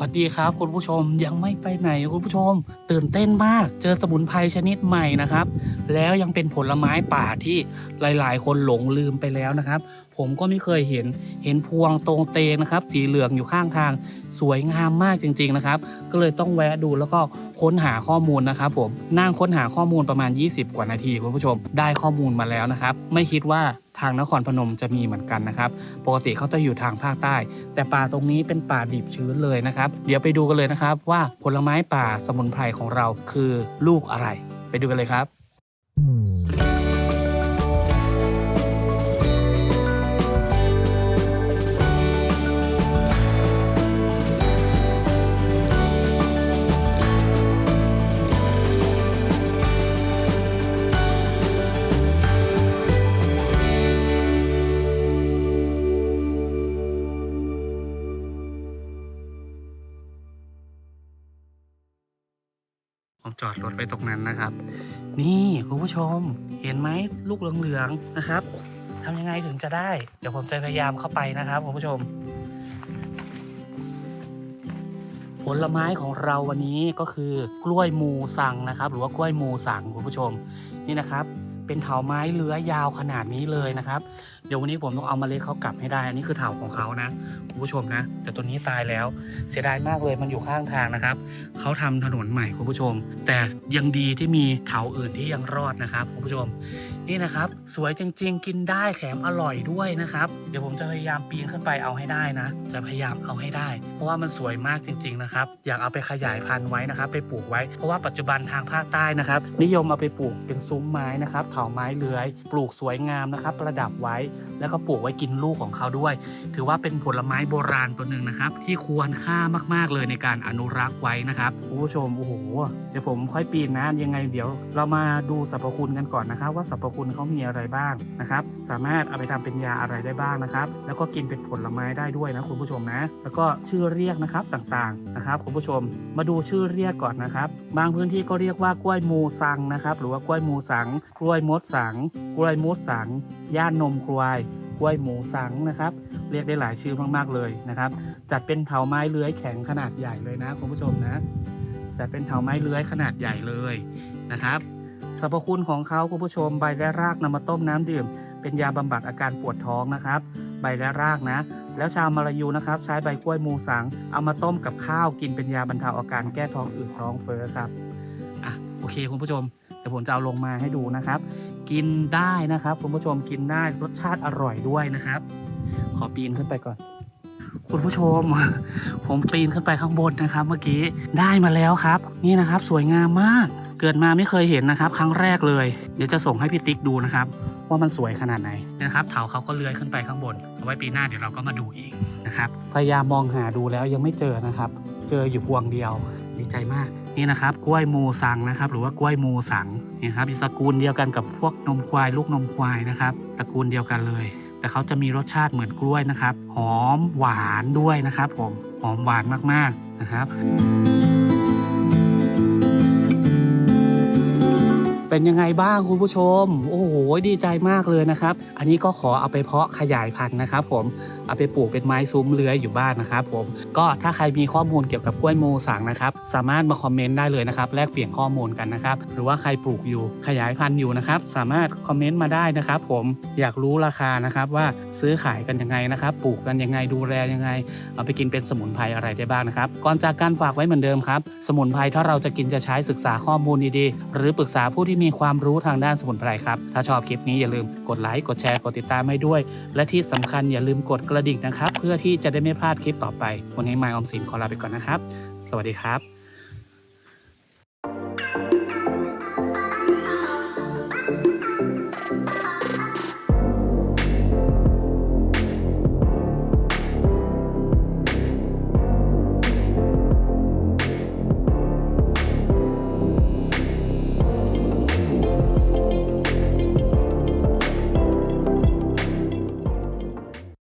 วัสดีครับคุณผู้ชมยังไม่ไปไหนคุณผู้ชม ตื่นเต้นมาก เจอสมุนไพรชนิดใหม่นะครับ แล้วยังเป็นผลไม้ป่าที่หลาย ๆ คนหลงลืมไปแล้วนะครับ ผมก็ไม่เคยเห็นเห็นพวงตรงเตงนะครับ สีเหลืองอยู่ข้างทางสวยงามมากจริง ๆ นะครับ ก็เลยต้องแวะดูแล้วก็ค้นหาข้อมูลนะครับ ผมนั่งค้นหาข้อมูลประมาณ 20 กว่านาทีคุณผู้ชม ได้ข้อมูลมาแล้วนะครับ ไม่คิดว่า ทางนครพนมจะมีเหมือนกันนะครับปกติเขาจะอยู่ทางภาคใต้ แต่ป่าตรงนี้เป็นป่าดิบชื้นเลยนะครับเดี๋ยวไปดูกันเลยนะครับว่าผลไม้ป่าสมุนไพรของเราคือลูกอะไร ไปดูกันเลยครับ ผมจอดรถไว้ตรงนั้นนะครับ นี่คุณผู้ชมเห็นไหมลูกเหลืองๆนะครับทำยังไงถึงจะได้ เดี๋ยวผมจะพยายามเข้าไปนะครับคุณผู้ชม ผลไม้ของเราวันนี้ก็คือกล้วยมูสังนะครับ หรือว่ากล้วยมูสังคุณผู้ชม นี่นะครับ เป็นเถาไม้เลื้อยยาวขนาดนี้เลยนะครับ เดี๋ยววันนี้ผมต้องเอามาเล็ดเขากลับให้ได้ อันนี้คือเถาของเขานะคุณผู้ชมนะ แต่ตัวนี้ตายแล้ว เสียดายมากเลยมันอยู่ข้างทางนะครับ เขาทำถนนใหม่คุณผู้ชม แต่ยังดีที่มีเถาอื่นที่ยังรอดนะครับคุณผู้ชม นี่นะครับ สวยจริง ๆ กินได้แถมอร่อยด้วยนะครับ เดี๋ยวผมจะพยายามปีนขึ้นไปเอาให้ได้นะ จะพยายามเอาให้ได้ เพราะว่ามันสวยมากจริง ๆ นะครับ อยากเอาไปขยายพันธุ์ไว้นะครับ ไปปลูกไว้ เพราะว่าปัจจุบันทางภาคใต้นะครับ นิยมเอาไปปลูกเป็นซุ้มไม้นะครับเถาไม้เลื้อย ปลูกสวยงามนะครับ ประดับไว้ แล้วก็ปลูกไว้กินลูกของเขาด้วย ถือว่าเป็นผลไม้โบราณตัวหนึ่งนะครับ ที่ควรค่ามาก ๆ เลยในการอนุรักษ์ไว้นะครับคุณผู้ชมโอ้โหเดี๋ยวผมค่อยปีนนะยังไงเดี๋ยว เรามาดูสรรพคุณกันก่อนนะครับว่าสรรพคุณเขามีอะไรบ้างนะครับ สามารถเอาไปทำเป็นยาอะไรได้บ้างนะครับ แล้วก็กินเป็นผลไม้ได้ด้วยนะคุณผู้ชมนะ แล้วก็ชื่อเรียกนะครับต่างๆนะครับ คุณผู้ชมมาดูชื่อเรียกก่อนนะครับ บางพื้นที่ก็เรียกว่ากล้วยมูสังนะครับ หรือว่ากล้วยมูสัง กล้วยมดสัง กล้วยมดสัง ย่านนมควายกล้วยหมูสังนะครับ เรียกได้หลายชื่อมากๆเลยนะครับ จัดเป็นเถาไม้เลื้อยแข็งขนาดใหญ่เลยนะคุณผู้ชมนะจัดเป็นเถาไม้เลื้อยขนาดใหญ่เลยนะครับ สรรพคุณของเขาคุณผู้ชมใบและรากนำมาต้มน้ำดื่ม เป็นยาบำบัดอาการปวดท้องนะครับ ใบและรากนะ แล้วชาวมาลายูนะครับ ใช้ใบกล้วยมูสัง เอามาต้มกับข้าวกินเป็นยาบรรเทาอาการแก้ท้องอืดท้องเฟ้อครับอะโอเคคุณผู้ชมเดี๋ยวผมจะเอาลงมาให้ดูนะครับ กินได้นะครับคุณผู้ชมกินได้รสชาติอร่อยด้วยนะครับ ขอปีนขึ้นไปก่อนคุณผู้ชม ผมปีนขึ้นไปข้างบนนะครับ เมื่อกี้ได้มาแล้วครับ นี่นะครับ สวยงามมาก เกิดมาไม่เคยเห็นนะครับ ครั้งแรกเลย เดี๋ยวจะส่งให้พี่ติ๊กดูนะครับ ว่ามันสวยขนาดไหนนะครับเถาเขาก็เลื้อยขึ้นไปข้างบนเอาไว้ปีหน้าเดี๋ยวเราก็มาดูอีกนะครับพยายามมองหาดูแล้วยังไม่เจอนะครับ เจออยู่พวงเดียวดีใจมากนี่นะครับกล้วยมูสังนะครับ หรือว่ากล้วยมูสังนี่ครับตระกูลเดียวกันกับพวกนมควายลูกนมควายนะครับตระกูลเดียวกันเลย แต่เขาจะมีรสชาติเหมือนกล้วยนะครับ หอมหวานด้วยนะครับ ผมหอมหวานมากๆนะครับ เป็นยังไงบ้างคุณผู้ชม โอ้โหดีใจมากเลยนะครับ อันนี้ก็ขอเอาไปเพาะขยายพันธุ์นะครับ ผมเอาไปปลูกเป็นไม้ซุ้มเลื้อยอยู่บ้านนะครับ ผมก็ถ้าใครมีข้อมูลเกี่ยวกับกล้วยโมสังนะครับ สามารถมาคอมเมนต์ได้เลยนะครับแลกเปลี่ยนข้อมูลกันนะครับ หรือว่าใครปลูกอยู่ขยายพันธุ์อยู่นะครับ สามารถคอมเมนต์มาได้นะครับ ผมอยากรู้ราคานะครับว่าซื้อขายกันยังไงนะครับ ปลูกกันยังไงดูแลยังไง เอาไปกินเป็นสมุนไพรอะไรได้บ้างนะครับ ก่อนจากการฝากไว้เหมือนเดิมครับ สมุนไพรถ้าเราจะกินจะใช้ศึกษาข้อมูลดีๆหรือปรึกษาผู้ที่มีความรู้ทางด้านสมุนไพรครับ ถ้าชอบคลิปนี้อย่าลืมกดไลค์ กดแชร์ กดติดตามให้ด้วย และที่สำคัญอย่าลืมกดกระดิ่งนะครับ เพื่อที่จะได้ไม่พลาดคลิปต่อไป วันนี้มาออมสินขอลาไปก่อนนะครับ สวัสดีครับ